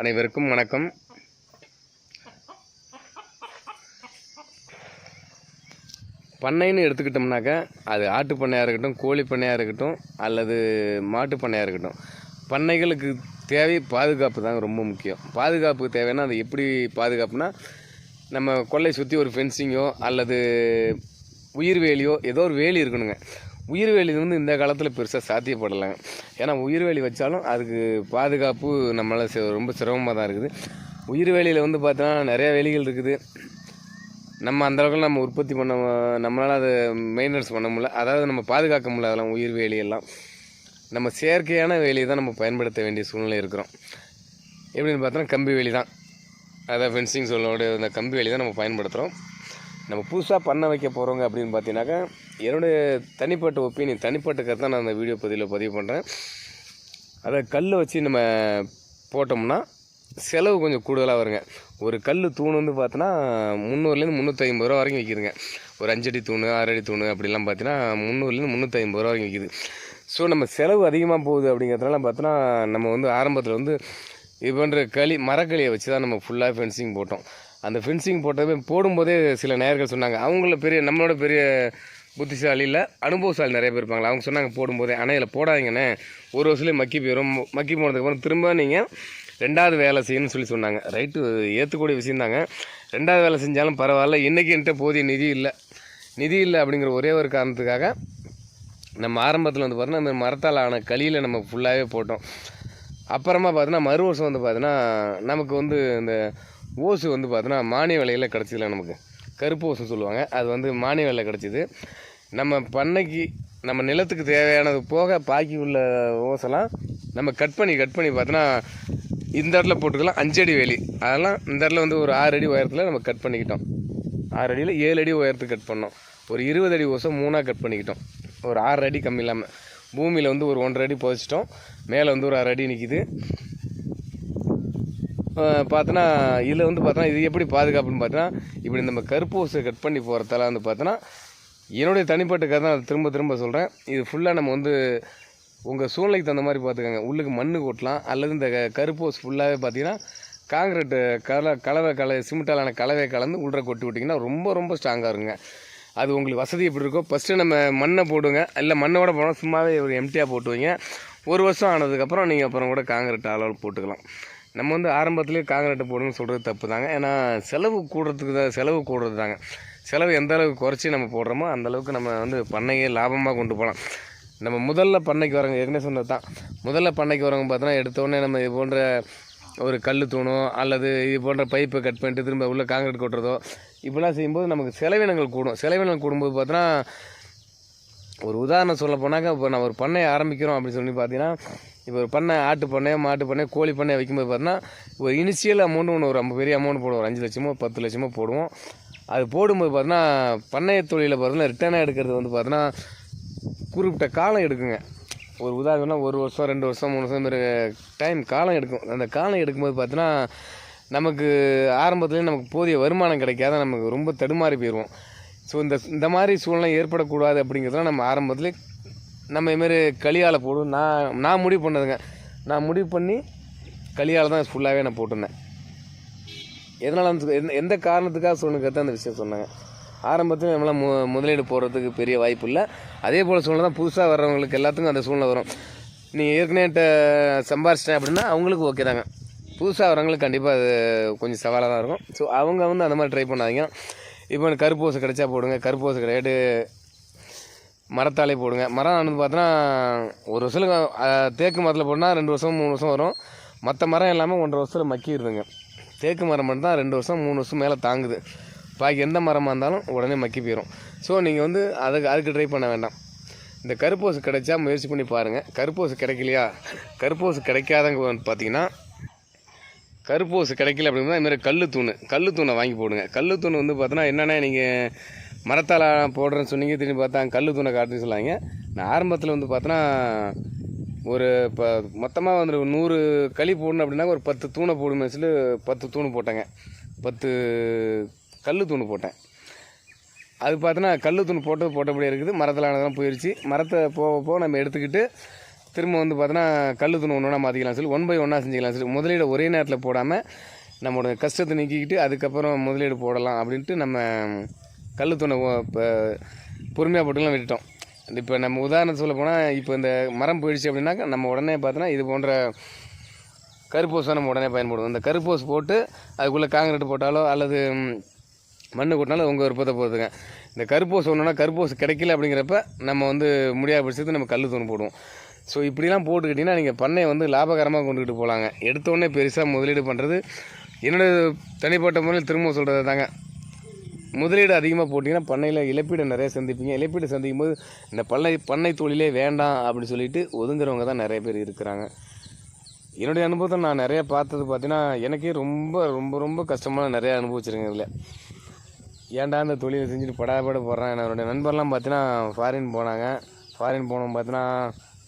அனைவருக்கும் வணக்கம். பண்ணைன்னு எடுத்துக்கிட்டோம்னாக்கா அது ஆட்டு பண்ணையாக இருக்கட்டும் கோழி பண்ணையாக இருக்கட்டும் அல்லது மாட்டு பண்ணையாக இருக்கட்டும் பண்ணைகளுக்கு தேவை பாதுகாப்பு தாங்க ரொம்ப முக்கியம். பாதுகாப்பு தேவைன்னா அது எப்படி பாதுகாப்புனா நம்ம கொல்லை சுற்றி ஒரு ஃபென்சிங்கோ அல்லது உயிர் வேலியோ ஏதோ ஒரு வேலி இருக்கணுங்க. உயிர் வேலி வந்து இந்த காலத்தில் பெருசாக சாத்தியப்படலை. ஏன்னா உயிர் வேலி வச்சாலும் அதுக்கு பாதுகாப்பு நம்மளால் ரொம்ப சிரமமாக தான் இருக்குது. உயிர் வேலியில் வந்து பார்த்தோன்னா நிறையா வேலிகள் இருக்குது. நம்ம அந்த அளவுக்கு நம்ம உற்பத்தி பண்ண நம்மளால் அதை மெயின்டெனன்ஸ் பண்ண முடியல. அதாவது நம்ம பாதுகாக்க முடியல அதெல்லாம் உயிர் வேலியெல்லாம் நம்ம செயற்கையான வேலியை தான் நம்ம பயன்படுத்த வேண்டிய சூழ்நிலை இருக்கிறோம். எப்படின்னு பார்த்தோன்னா கம்பி வேலி தான். அதான் ஃபென்சிங் சொல்லோட இந்த கம்பி வேலி தான் நம்ம பயன்படுத்துகிறோம் நம்ம புதுசாக பண்ண வைக்க போகிறவங்க அப்படின்னு பார்த்தீங்கன்னாக்கா என்னுடைய தனிப்பட்ட ஒப்பீனியன் தனிப்பட்ட கருத்தை தான் நான் அந்த வீடியோ பதிவில் பதிவு பண்ணுறேன் அதை கல் வச்சு நம்ம போட்டோம்னா செலவு கொஞ்சம் கூடுதலாக வருங்க. ஒரு கல் தூண் வந்து பார்த்தோன்னா முந்நூறுலேருந்து முந்நூற்றி ஐம்பது ரூபா வரைக்கும் விற்கிதுங்க ஒரு அஞ்சடி தூண் ஆறடி தூண் அப்படிலாம் பார்த்தீங்கன்னா முந்நூறுலேருந்து முந்நூற்றி ஐம்பது ரூபா வரைக்கும் விற்கிது ஸோ நம்ம செலவு அதிகமாக போகுது அப்படிங்கிறதுனால பார்த்தோன்னா நம்ம வந்து ஆரம்பத்தில் வந்து இது போன்ற களி மரக்களியை வச்சு தான் நம்ம ஃபுல்லாக ஃபென்சிங் போட்டோம். அந்த ஃபென்சிங் போட்டது போடும்போதே சில நேயர்கள் சொன்னாங்க. அவங்கள பெரிய நம்மளோட பெரிய புத்திசாலி இல்லை அனுபவசாலி நிறைய பேர் இருப்பாங்களா? அவங்க சொன்னாங்க போடும்போதே ஆனால் இதில் போடாதீங்கண்ணே. ஒரு வருஷத்துலேயே மக்கி போயிடும் மக்கி போனதுக்கப்புறம் திரும்ப நீங்கள் ரெண்டாவது வேலை செய்யணும்னு சொல்லி சொன்னாங்க. ரைட்டு ஏற்றுக்கூடிய விஷயந்தாங்க ரெண்டாவது வேலை செஞ்சாலும் பரவாயில்ல. இன்றைக்கி என்கிட்ட போதிய நிதி இல்லை. நிதி இல்லை அப்படிங்கிற ஒரே ஒரு காரணத்துக்காக நம்ம ஆரம்பத்தில் வந்து பார்த்தோன்னா இந்த மரத்தால் ஆன களியில் நம்ம ஃபுல்லாகவே போட்டோம். அப்புறமா பார்த்தோன்னா மறு வருஷம் வந்து பார்த்தோன்னா நமக்கு வந்து இந்த ஓசு வந்து பார்த்தோன்னா மானிய விலையில் கிடச்சிதுல நமக்கு கருப்பு ஓசுன்னு சொல்லுவாங்க. அது வந்து மானிய விலையில் கிடச்சிது. நம்ம பண்ணைக்கு நம்ம நிலத்துக்கு தேவையானது போக பாக்கி உள்ள ஓசெல்லாம் நம்ம கட் பண்ணி கட் பண்ணி பார்த்தோன்னா இந்த இடத்துல போட்டுக்கலாம் அஞ்சடி வேலி. அதெல்லாம் இந்த இடத்துல வந்து ஒரு ஆறு அடி உயரத்தில் நம்ம கட் பண்ணிக்கிட்டோம். ஆறு அடியில் ஏழு அடி உயரத்துக்கு கட் பண்ணோம். ஒரு இருபது அடி ஓசம் மூணாக கட் பண்ணிக்கிட்டோம். ஒரு ஆறு அடி கம்மி இல்லாமல் பூமியில் வந்து ஒரு ஒன்றரை அடி புதைச்சிட்டோம். மேலே வந்து ஒரு ஆறு அடி நிற்கிது பார்த்தோன்னா இதில் வந்து பார்த்தோன்னா இது எப்படி பாதுகாப்புன்னு பார்த்தோன்னா இப்படி நம்ம கருப்பூசை கட் பண்ணி போகிறதால வந்து பார்த்தோன்னா என்னுடைய தனிப்பட்ட கதை நான் திரும்ப திரும்ப சொல்கிறேன் இது ஃபுல்லாக நம்ம வந்து உங்கள் சூழ்நிலைக்கு தகுந்த மாதிரி பார்த்துக்கோங்க உள்ளுக்கு மண் கொட்டலாம் அல்லது இந்த க- ஃபுல்லாகவே பார்த்தீங்கன்னா காங்கிரீட்டு கல கலவை கலை சிமெண்டாலான கலவை கலந்து உள்ள கொட்டி விட்டிங்கன்னா ரொம்ப ரொம்ப ஸ்ட்ராங்காக இருக்குங்க. அது உங்களுக்கு வசதி எப்படி இருக்கோ ஃபஸ்ட்டு நம்ம மண்ணை போடுங்க. இல்லை மண்ணோட போனால் சும்மாவே ஒரு எம்டியாக போட்டு வைங்க. ஒரு வருஷம் ஆனதுக்கப்புறம் நீங்கள் அப்புறம் கூட காங்கிரீட் அளவில் போட்டுக்கலாம். நம்ம வந்து ஆரம்பத்திலேயே காங்கிரீட்டை போடுங்கன்னு சொல்கிறது தப்பு தாங்க ஏன்னா செலவு கூடுறதுக்கு தான் செலவு கூடுறது தாங்க செலவு எந்த அளவுக்கு குறைச்சி நம்ம போடுறோமோ அந்தளவுக்கு நம்ம வந்து பண்ணையே லாபமாக கொண்டு போகலாம். நம்ம முதல்ல பண்ணைக்கு வரவங்க ஏற்கனவே சொன்னது தான். முதல்ல பண்ணைக்கு வரவங்க பார்த்தோன்னா எடுத்தோடனே நம்ம இது போன்ற ஒரு கல் தூணோ அல்லது இது போன்ற பைப்பை கட் பண்ணிட்டு திரும்ப உள்ள காங்கிரீட் கொட்டுறதோ இப்படிலாம் செய்யும்போது நமக்கு செலவினங்கள் கூடும். செலவினங்கள் கூடும்போது பார்த்தோன்னா ஒரு உதாரணம் சொல்ல போனாக்க இப்போ நான் ஒரு பண்ணையை ஆரம்பிக்கிறோம் அப்படின்னு சொல்லி பார்த்தீங்கன்னா இப்போ ஒரு பண்ணை ஆட்டு பண்ணை மாட்டு பண்ணை கோழி பண்ணையை வைக்கும்போது பார்த்தீங்கன்னா ஒரு இனிஷியல் அமௌண்ட் ஒன்று ஒரு ரொம்ப பெரிய அமௌண்ட் போடுவோம். ஒரு அஞ்சு லட்சமோ பத்து லட்சமோ போடுவோம். அது போடும்போது பார்த்தீங்கன்னா பண்ணைய தொழிலில் பார்த்தீங்கன்னா ரிட்டர்னாக எடுக்கிறது வந்து பார்த்தீங்கன்னா குறிப்பிட்ட காலம் எடுக்குங்க. ஒரு உதாரணம்னா ஒரு வருஷம் ரெண்டு வருஷம் மூணு வருஷம் மாதிரி டைம் காலம் எடுக்கும். அந்த காலம் எடுக்கும்போது பார்த்தீங்கன்னா நமக்கு ஆரம்பத்துலேயே நமக்கு போதிய வருமானம் கிடைக்காத நமக்கு ரொம்ப தடுமாறி போயிடுவோம் ஸோ இந்த இந்த மாதிரி சூழ்நிலை ஏற்படக்கூடாது அப்படிங்கிறதுலாம் நம்ம ஆரம்பத்துலேயே நம்ம இதுமாரி களியால் போடும் நான் நான் முடிவு பண்ணதுங்க. நான் முடிவு பண்ணி களியால் தான் ஃபுல்லாகவே நான் போட்டிருந்தேன். எதனால் வந்து எந்த எந்த காரணத்துக்காக சொன்னதுக்கு அந்த விஷயம் சொன்னாங்க. ஆரம்பத்தில் நம்மளாம் மு முதலீடு போடுறதுக்கு பெரிய வாய்ப்பு இல்லை. அதே போல் சூழ்நிலை தான் புதுசாக வர்றவங்களுக்கு எல்லாத்துக்கும் அந்த சூழ்நிலை வரும். நீ ஏற்கனவே சம்பாரிச்சிட்டேன் அப்படின்னா அவங்களுக்கு ஓகே தாங்க. புதுசாக வரவங்களுக்கு கண்டிப்பாக அது கொஞ்சம் சவாலாக தான் இருக்கும். ஸோ அவங்க வந்து அந்த மாதிரி ட்ரை பண்ணாதீங்க. இப்போ கருப்பூசை கிடைச்சா போடுங்க. கருப்பூசை கிடையாது. மரத்தாலே போடுங்க. மரம் வந்து பார்த்தோன்னா ஒரு வருஷத்துக்கு தேக்கு மரத்தில் போட்டால் ரெண்டு வருஷம் மூணு வருஷம் வரும். மற்ற மரம் எல்லாமே ஒன்றரை வருஷத்தில் மக்கிடுதுங்க தேக்கு மரம் மட்டும் தான் ரெண்டு வருஷம் மூணு வருஷம் மேலே தாங்குது. பாக்கி எந்த மரமாக இருந்தாலும் உடனே மக்கி போயிடும் ஸோ நீங்கள் வந்து அதுக்கு அதுக்கு ட்ரை பண்ண வேண்டாம். இந்த கருப்பூசு கிடைச்சா முயற்சி பண்ணி பாருங்கள் கருப்பூசு கிடைக்கலையா? கருப்பூசு கிடைக்காதவங்க வந்து பார்த்தீங்கன்னா கருப்பூசு கிடைக்கல அப்படின்னா இதுமாதிரி கல் தூண் கல் தூணை வாங்கி போடுங்க. கல் தூண் வந்து பார்த்தோன்னா என்னென்னா நீங்கள் மரத்தால் போடுறேன்னு சொன்னீங்க திரும்பி பார்த்தா கல் தூணை காட்டுன்னு சொல்லாங்க. நான் ஆரம்பத்தில் வந்து பார்த்தோன்னா ஒரு இப்போ மொத்தமாக வந்து நூறு களி போடணும் அப்படின்னா ஒரு பத்து தூணை போடுமே சொல்லி பத்து தூண் போட்டேங்க. பத்து கல் தூணு போட்டேன். அது பார்த்தோன்னா கல் தூண் போட்டது போட்டபடியே இருக்குது மரத்தில் ஆனதெல்லாம் போயிடுச்சு மரத்தை போக போக நம்ம எடுத்துக்கிட்டு திரும்ப வந்து பார்த்தோன்னா கல் தூண் ஒன்று ஒன்றா மாற்றிக்கலாம் சொல்லி ஒன் பை ஒன்றா செஞ்சுக்கலாம் சொல்லி முதலீடு ஒரே நேரத்தில் போடாமல் நம்மளோட கஷ்டத்தை நீக்கிக்கிட்டு அதுக்கப்புறம் முதலீடு போடலாம் அப்படின்ட்டு நம்ம கல் தூணை இப்போ பொறுமையாக போட்டுலாம் விட்டுட்டோம். இப்போ நம்ம உதாரணத்தை சொல்ல போனால் இப்போ இந்த மரம் போயிடுச்சு அப்படின்னாக்கா நம்ம உடனே பார்த்தோன்னா இது போன்ற கருப்போஸ் நம்ம உடனே பயன்படுவோம். இந்த கருப்போஸ் போட்டு அதுக்குள்ளே காங்கிரீட் போட்டாலோ அல்லது மண் கொட்டினாலும் உங்கள் விருப்பத்தை போகுதுங்க இந்த கருப்போஸ் ஒன்றுனா கருப்போஸ் கிடைக்கல அப்படிங்கிறப்ப நம்ம வந்து முடியாத பட்சத்துக்கு நம்ம கல் தூண் போடுவோம். ஸோ இப்படிலாம் போட்டுக்கிட்டிங்கன்னா நீங்கள் பண்ணையை வந்து லாபகரமாக கொண்டுக்கிட்டு போகலாங்க எடுத்தோடனே பெருசாக முதலீடு பண்ணுறது என்னோட தனிப்பட்ட முறையில் திரும்ப சொல்கிறது தாங்க முதலீடு அதிகமாக போட்டிங்கன்னா பண்ணையில் இழப்பீடு நிறைய சந்திப்பீங்க. இழப்பீடு சந்திக்கும் போது இந்த பண்ணை பண்ணை தொழிலே வேண்டாம் அப்படின்னு சொல்லிட்டு ஒதுங்குறவங்க தான் நிறைய பேர் இருக்கிறாங்க. என்னுடைய அனுபவத்தை நான் நிறைய பார்த்தது பார்த்தீங்கன்னா எனக்கே ரொம்ப ரொம்ப ரொம்ப கஷ்டமாக நிறைய அனுபவிச்சிருக்கேன் இதில். ஏன்டா இந்த தொழிலை செஞ்சுட்டு படாபட போடுறேன்? என்னோடய நண்பர்லாம் பார்த்தீங்கன்னா ஃபாரின் போனாங்க. ஃபாரின் போனவங்க பார்த்தீங்கன்னா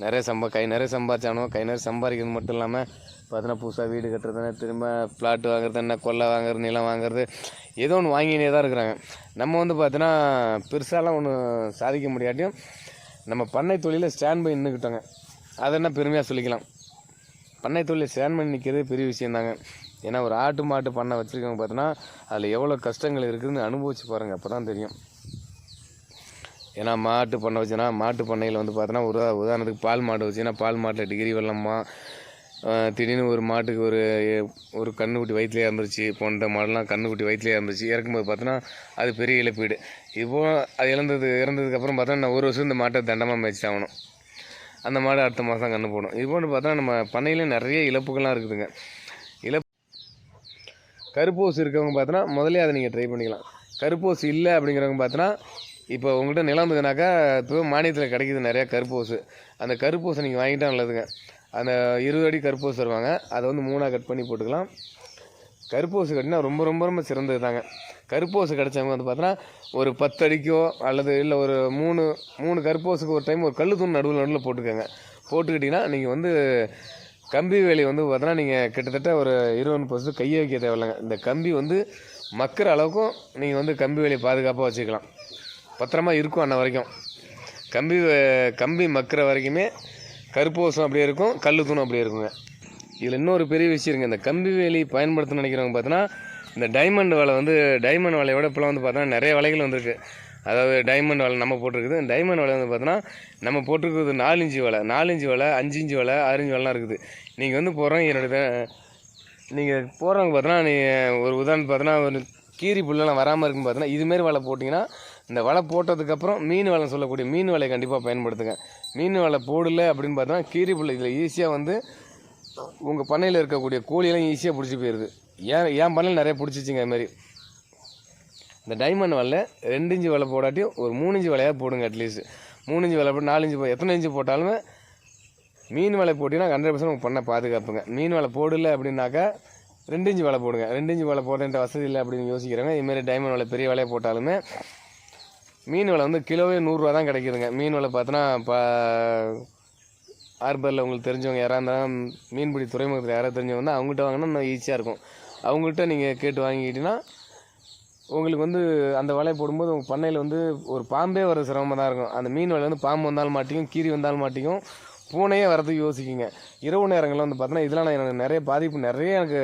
நிறைய சம்பா கை நிறைய சம்பாதிச்சானோ கை நிறைய சம்பாதிக்கிறது மட்டும் இல்லாமல் பார்த்தீங்கன்னா புதுசாக வீடு கட்டுறதுனா திரும்ப பிளாட் வாங்குறது என்ன கொல்லை வாங்குறது நிலம் வாங்குறது ஏதோ ஒன்று வாங்கினே தான் இருக்கிறாங்க. நம்ம வந்து பார்த்தீங்கன்னா பெருசாலாம் ஒன்றும் சாதிக்க முடியாட்டியும் நம்ம பண்ணை தொழிலில் ஸ்டாண்ட் பண்ணி நின்றுக்கிட்டோங்க அதை என்ன பெருமையாக சொல்லிக்கலாம். பண்ணை தொழில் ஸ்டாண்ட் பண்ணி நிற்கிறது பெரிய விஷயந்தாங்க. ஏன்னா ஒரு ஆட்டு மாட்டு பண்ணை வச்சுருக்கவங்க பார்த்தோன்னா அதில் எவ்வளோ கஷ்டங்கள் இருக்குதுன்னு அனுபவிச்சு பாருங்கள் அப்போ தான் தெரியும். ஏன்னா மாட்டு பண்ணை வச்சுன்னா மாட்டு பண்ணையில் வந்து பார்த்தோன்னா ஒரு உதாரணத்துக்கு பால் மாடு வச்சுன்னா பால் மாட்டில் டிகிரி வெள்ளம்மா திடீர்னு ஒரு மாட்டுக்கு ஒரு ஒரு கண்ணுக்குட்டி வயிற்றுலேயே இறந்துருச்சு. போன்ற மாடெலாம் கண்ணுக்குட்டி வயிற்றுலேயே இறந்துருச்சு. இறக்கும்போது பார்த்தோன்னா அது பெரிய இழப்பீடு. இப்போ அது இழந்தது இறந்ததுக்கப்புறம் பார்த்தோன்னா நான் ஒரு வருஷம் இந்த மாட்டை தண்டமாக மேய்ச்சாகணும் அந்த மாடு அடுத்த மாதம் கண்ணு போடும். இப்போன்னு பார்த்தோன்னா பார்த்தா நம்ம பண்ணையில் நிறைய இழப்புகள்லாம் இருக்குதுங்க. இழப்பு கருப்பூசு இருக்கவங்க பார்த்தோன்னா முதல்ல அதை நீங்கள் ட்ரை பண்ணிக்கலாம். கருப்பூசு இல்லை அப்படிங்கிறவங்க பார்த்தோன்னா இப்போ உங்கள்கிட்ட நிலம் இருந்ததுனாக்கா இப்போ மானியத்தில் கிடைக்கிது நிறையா கருப்பூசு. அந்த கருப்பூசை நீங்கள் வாங்கிட்டா நல்லதுங்க. அந்த இருபது அடி கருப்பூசு வருவாங்க. அதை வந்து மூணாக கட் பண்ணி போட்டுக்கலாம். கருப்பூசு கட்டினா ரொம்ப ரொம்ப ரொம்ப சிறந்தது தாங்க. கருப்பூசு கிடச்சவங்க வந்து பார்த்தோன்னா ஒரு பத்து அடிக்கோ அல்லது இல்லை ஒரு மூணு மூணு கருப்பூசுக்கு ஒரு டைம் ஒரு கல் தூண் நடுவில் நடுவில் போட்டுக்கோங்க. போட்டுக்கிட்டிங்கன்னா நீங்கள் வந்து கம்பி வேலி வந்து பார்த்தோன்னா நீங்கள் கிட்டத்தட்ட ஒரு இருபது பர்சன்ட் கையை வைக்க தேவையில்லைங்க. இந்த கம்பி வந்து மக்கிற அளவுக்கும் நீங்கள் வந்து கம்பி வேலியை பாதுகாப்பாக வச்சுக்கலாம். பத்திரமா இருக்கும் அன்ன வரைக்கும். கம்பி வ- கம்பி மக்கிற வரைக்குமே கருப்பூசம் அப்படியே இருக்கும் கல் தூணும் அப்படியே இருக்குங்க. இதில் இன்னொரு பெரிய விஷயம் இருக்குது இந்த கம்பி வேலி பயன்படுத்தணும்னு நினைக்கிறவங்க பார்த்தோன்னா இந்த டைமண்ட் வலை வந்து டைமண்ட் வலையோட இப்போலாம் வந்து பார்த்தோன்னா நிறைய வலைகள் வந்திருக்கு. அதாவது டைமண்ட் வலை நம்ம போட்டிருக்குது. டைமண்ட் வலை வந்து பார்த்தோன்னா நம்ம போட்டிருக்கிறது நாலு இன்ச்சு வலை. நாலு வலை அஞ்சு இன்ச்சு வலை ஆறு இன்ச்சு வலைலாம் இருக்குது. நீங்கள் வந்து போகிறோம் என்னோடய நீங்கள் போகிறவங்க பார்த்தோன்னா நீங்கள் ஒரு உதாரணத்துக்கு பார்த்தோன்னா ஒரு கீரி புல்லெலாம் வராமல் இருக்குன்னு பார்த்தோன்னா இதுமாரி வலை போட்டிங்கன்னா இந்த வலை போட்டதுக்கப்புறம் மீன் வலை சொல்லக்கூடிய மீன் வலையை கண்டிப்பாக பயன்படுத்துங்க. மீன் வலை போடல அப்படின்னு பார்த்தா கீரி பிள்ளை இதில் ஈஸியாக வந்து உங்கள் பண்ணையில் இருக்கக்கூடிய கோழியெல்லாம் ஈஸியாக பிடிச்சி போயிடுது ஏன் என் பண்ணையில் நிறைய பிடிச்சிச்சிங்க அதுமாரி மாதிரி. இந்த டைமண்ட் வலை ரெண்டு இஞ்சி வலை போடாட்டியும் ஒரு மூணு இஞ்சி வலையாக போடுங்க அட்லீஸ்ட் மூணு இஞ்சி வலை போட்டு நாலு இன்ச்சு போ- எத்தனை இஞ்சி போட்டாலுமே மீன் வலை போட்டிங்கன்னா ஹண்ட்ரட் பர்சன்ட் உங்கள் பண்ணை பாதுகாப்புங்க. மீன் வலை போடல அப்படின்னாக்கா ரெண்டு இஞ்சி வலை போடுங்க. ரெண்டு இஞ்சி வலை போடுறேன்ட்டு வசதி இல்லை அப்படின்னு யோசிக்கிறாங்க இதுமாரி டைமண்ட் வலை பெரிய வலையை போட்டாலுமே மீன் விலை வந்து கிலோவே நூறுரூவா தான் கிடைக்குதுங்க. மீன் விலை பார்த்தோன்னா இப்போ ஹார்பரில் உங்களுக்கு தெரிஞ்சவங்க யாராக இருந்தாலும் மீன்பிடி துறைமுகத்தில் யாராவது தெரிஞ்சவங்க வந்து அவங்ககிட்ட வாங்கினா இன்னும் ஈஸியாக இருக்கும். அவங்கள்ட்ட நீங்கள் கேட்டு வாங்கிக்கிட்டீங்கன்னா உங்களுக்கு வந்து அந்த வலையை போடும்போது உங்கள் பண்ணையில் வந்து ஒரு பாம்பே வர சிரமமாக தான் இருக்கும். அந்த மீன் வலை வந்து பாம்பு வந்தாலும் மாட்டிக்கும் கீரி வந்தாலும் மாட்டிக்கும் பூனையே வரதுக்கு யோசிக்குங்க. இரவு நேரங்களில் வந்து பார்த்தோன்னா இதெல்லாம் நான் எனக்கு நிறைய பாதிப்பு நிறைய எனக்கு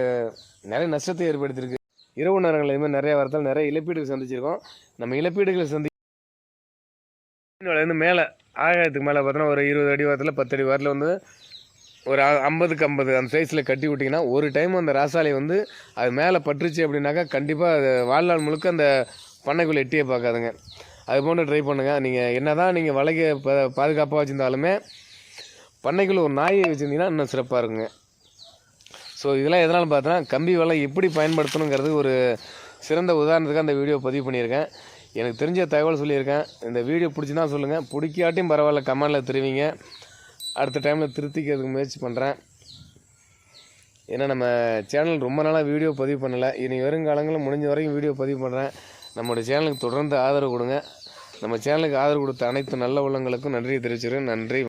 நிறைய நஷ்டத்தை ஏற்படுத்தியிருக்கு. இரவு நேரங்கள் இதுமாதிரி நிறைய வரத்தால் நிறைய இழப்பீடுகள் சந்திச்சிருக்கோம். நம்ம இழப்பீடுகளை சந்தி மீன் மேலே ஆகாயத்துக்கு மேலே பார்த்தோன்னா ஒரு இருபது அடி வாரத்தில் பத்து அடி வாரத்தில் வந்து ஒரு அ- ஐம்பதுக்கு ஐம்பது அந்த சைஸில் கட்டி விட்டிங்கன்னா ஒரு டைம் அந்த ராசாலை வந்து அது மேலே பட்டுருச்சு அப்படின்னாக்கா கண்டிப்பாக அது வாழ்நாள் முழுக்க அந்த பண்ணைக்குள்ளே எட்டியே பார்க்காதுங்க. அது போன்று ட்ரை பண்ணுங்கள் நீங்கள் என்ன தான் நீங்கள் வலைக்கு பாதுகாப்பாக வச்சுருந்தாலுமே பண்ணைக்குள்ளே ஒரு நாயை வச்சுருந்தீங்கன்னா இன்னும் சிறப்பாக இருக்குங்க. ஸோ இதெல்லாம் எதனால் பார்த்தோன்னா கம்பி வலை எப்படி பயன்படுத்தணுங்கிறது ஒரு சிறந்த உதாரணத்துக்கு அந்த வீடியோ பதிவு பண்ணியிருக்கேன். எனக்கு தெரிஞ்ச தகவல் சொல்லியிருக்கேன். இந்த வீடியோ பிடிச்சினா சொல்லுங்கள் பிடிக்காட்டியும் பரவாயில்ல கமெண்டில் தெரிவிங்க. அடுத்த டைமில் திருத்திக்கிறதுக்கு முயற்சி பண்ணுறேன் ஏன்னா நம்ம சேனல் ரொம்ப நாளாக வீடியோ பதிவு பண்ணலை. இனி வருங்காலங்களில் முடிஞ்ச வரைக்கும் வீடியோ பதிவு பண்ணுறேன் நம்மளுடைய சேனலுக்கு தொடர்ந்து ஆதரவு கொடுங்க. நம்ம சேனலுக்கு ஆதரவு கொடுத்த அனைத்து நல்ல உள்ளங்களுக்கும் நன்றியை தெரிவிச்சுக்கிறேன். நன்றி.